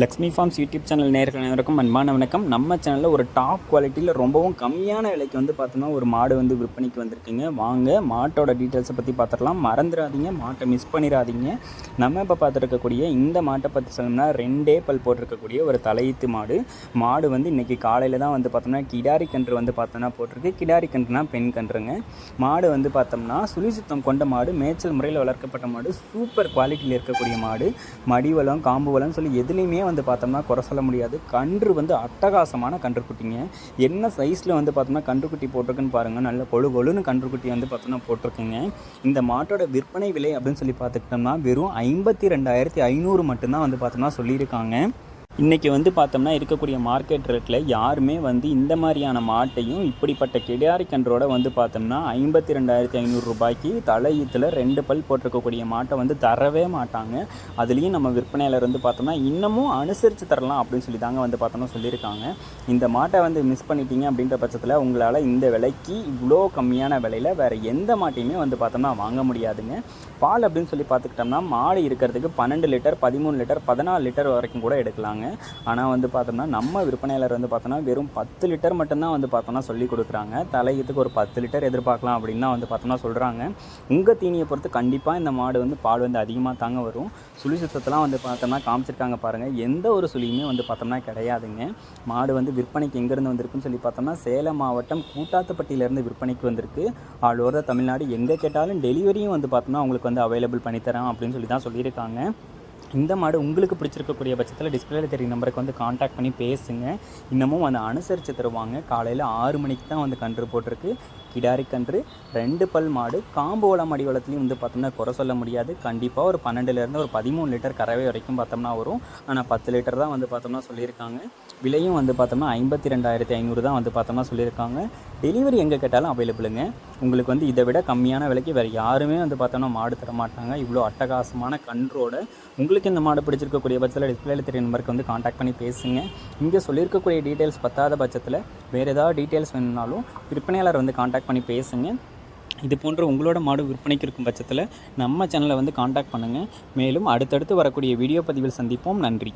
Lakshmi forms YouTube channel நேர்கள் அனைவருக்கும் அன்பான வணக்கம். நம்ம சேனலில் ஒரு டாப் குவாலிட்டியில் ரொம்பவும் கம்மியான விலைக்கு வந்து பார்த்தோம்னா ஒரு மாடு வந்து விற்பனைக்கு வந்திருக்குங்க. வாங்க மாட்டோட டீட்டெயில்ஸை பற்றி பார்த்துடலாம் மறந்துடாதீங்க மாட்டை மிஸ் பண்ணிடாதீங்க. நம்ம இப்போ பார்த்துருக்கக்கூடிய இந்த மாட்டை பற்றி சொல்லணும்னா ரெண்டே பல் போட்டிருக்கக்கூடிய ஒரு தலையீத்து மாடு. மாடு வந்து இன்றைக்கி காலையில் தான் வந்து பார்த்தோம்னா கிடாரி கன்று வந்து பார்த்தோம்னா போட்டிருக்கு. கிடாரி கன்றுனா பெண் கன்றுங்க. மாடு வந்து பார்த்தோம்னா சுழி சுத்தம் கொண்ட மாடு மேய்ச்சல் முறையில் வளர்க்கப்பட்ட மாடு சூப்பர் குவாலிட்டியில் இருக்கக்கூடிய மாடு. மடிவளம் காம்பு வளம் சொல்லி எதுலேயுமே வந்து பார்த்தோம்னா குறை சொல்ல முடியாது. கன்று வந்து அட்டகாசமான கன்றுக்குட்டிங்க என்ன சைஸில் வந்து பார்த்தோம்னா கன்றுக்குட்டி போட்டிருக்குன்னு பாருங்கள் நல்ல கொழு கொழுன்னு கன்றுக்குட்டி வந்து பார்த்தோம்னா போட்டிருக்குங்க. இந்த மாட்டோட விற்பனை விலை அப்படின்னு சொல்லி பார்த்துக்கிட்டோம்னா வெறும் ஐம்பத்தி ரெண்டாயிரத்தி ஐநூறு மட்டும்தான் வந்து பார்த்தோம்னா சொல்லியிருக்காங்க. இன்றைக்கி வந்து பார்த்தோம்னா இருக்கக்கூடிய மார்க்கெட் ரேட்டில் யாருமே வந்து இந்த மாதிரியான மாட்டையும் இப்படிப்பட்ட கிடாரி கன்றோட வந்து பார்த்தோம்னா ஐம்பத்தி ரெண்டாயிரத்தி ஐநூறு ரூபாய்க்கு தலையீத்தில் ரெண்டு பல் போட்டிருக்கக்கூடிய மாட்டை வந்து தரவே மாட்டாங்க. அதுலேயும் நம்ம விற்பனையாளர் வந்து பார்த்தோம்னா இன்னமும் அனுசரித்து தரலாம் அப்படின்னு சொல்லி தாங்க வந்து பார்த்தோம்னா சொல்லியிருக்காங்க. இந்த மாட்டை வந்து மிஸ் பண்ணிட்டீங்க அப்படின்ற பட்சத்தில் உங்களால் இந்த விலைக்கு இவ்வளோ கம்மியான விலையில் வேறு எந்த மாட்டையுமே வந்து பார்த்தோம்னா வாங்க முடியாதுங்க. பால் அப்படின்னு சொல்லி பார்த்துக்கிட்டோம்னா மாடு இருக்கிறதுக்கு பன்னெண்டு லிட்டர் பதிமூணு லிட்டர் பதினாலு லிட்டர் வரைக்கும் கூட எடுக்கலாங்க. ஆனால் வந்து பார்த்தோம்னா நம்ம விற்பனையாளர் வந்து பார்த்தோம்னா வெறும் பத்து லிட்டர் மட்டும்தான் வந்து பார்த்தோம்னா சொல்லி கொடுக்குறாங்க. தலையத்துக்கு ஒரு பத்து லிட்டர் எதிர்பார்க்கலாம் அப்படின்னு வந்து பார்த்தோம்னா சொல்கிறாங்க உங்கள் தீனியை பொறுத்து கண்டிப்பாக இந்த மாடு வந்து பால் வந்து அதிகமாக தாங்க வரும். சுழி சுத்தத்தெல்லாம் வந்து பார்த்தோம்னா காமிச்சிருக்காங்க பாருங்கள் எந்த ஒரு சுழியுமே வந்து பார்த்தோம்னா கிடையாதுங்க. மாடு வந்து விற்பனைக்கு எங்கேருந்து வந்திருக்குன்னு சொல்லி பார்த்தோம்னா சேலம் மாவட்டம் கூட்டாத்துப்பட்டியிலேருந்து விற்பனைக்கு வந்திருக்கு. All over Tamil Nadu. எங்கே கேட்டாலும் டெலிவரியும் வந்து பார்த்தோம்னா அவங்களுக்கு வந்து அவைலபிள் பண்ணித்தரேன் அப்படின்னு சொல்லி தான் சொல்லியிருக்காங்க. இந்த மாடு உங்களுக்கு பிடிச்சிருக்கக்கூடிய பட்சத்தில் டிஸ்பிளேல தெரியும் நம்பருக்கு வந்து காண்டாக்ட் பண்ணி பேசுங்க. இன்னமும் வந்து அனுசரித்து தருவாங்க. காலையில் ஆறு மணிக்கு தான் வந்து கன்று போட்டிருக்கு. கிடாரி கன்று ரெண்டு பல் மாடு காம்போலம் வளம் அடி வளத்துலையும் வந்து பார்த்தோம்னா குறை சொல்ல முடியாது. கண்டிப்பாக ஒரு பன்னெண்டுலேருந்து ஒரு பதிமூணு லிட்டர் கறவை வரைக்கும் பார்த்தோம்னா வரும். ஆனால் பத்து லிட்டர் தான் வந்து பார்த்தோம்னா சொல்லியிருக்காங்க. விலையும் வந்து பார்த்தோம்னா ஐம்பத்தி ரெண்டாயிரத்தி ஐநூறு தான் வந்து பார்த்தோம்னா சொல்லியிருக்காங்க. டெலிவரி எங்கே கேட்டாலும் அவைலபிளுங்க உங்களுக்கு வந்து இதை விட கம்மியான விலைக்கு வேறு யாருமே வந்து பார்த்தோம்னா மாடு தர மாட்டாங்க. இவ்வளோ அட்டகாசமான கன்றோட உங்களுக்கு இந்த மாடு பிடிச்சிருக்கக்கூடிய பட்சத்தில் டிஸ்பிளேல தெரிய நம்பருக்கு வந்து காண்டாக்ட் பண்ணி பேசுங்க. இங்கே சொல்லியிருக்கக்கூடிய டீட்டெயில்ஸ் பத்தாத பட்சத்தில் வேறு ஏதாவது டீட்டெயில்ஸ் வேணும்னாலும் விற்பனையாளர் வந்து காண்டாக்ட் பண்ணி பேசுங்க. இது போன்ற உங்களோட மாடு விற்பனைக்கு இருக்கும் பட்சத்தில் நம்ம சேனலை வந்து காண்டாக்ட் பண்ணுங்கள் மேலும் அடுத்தடுத்து வரக்கூடிய வீடியோ பதிவில் சந்திப்போம். நன்றி.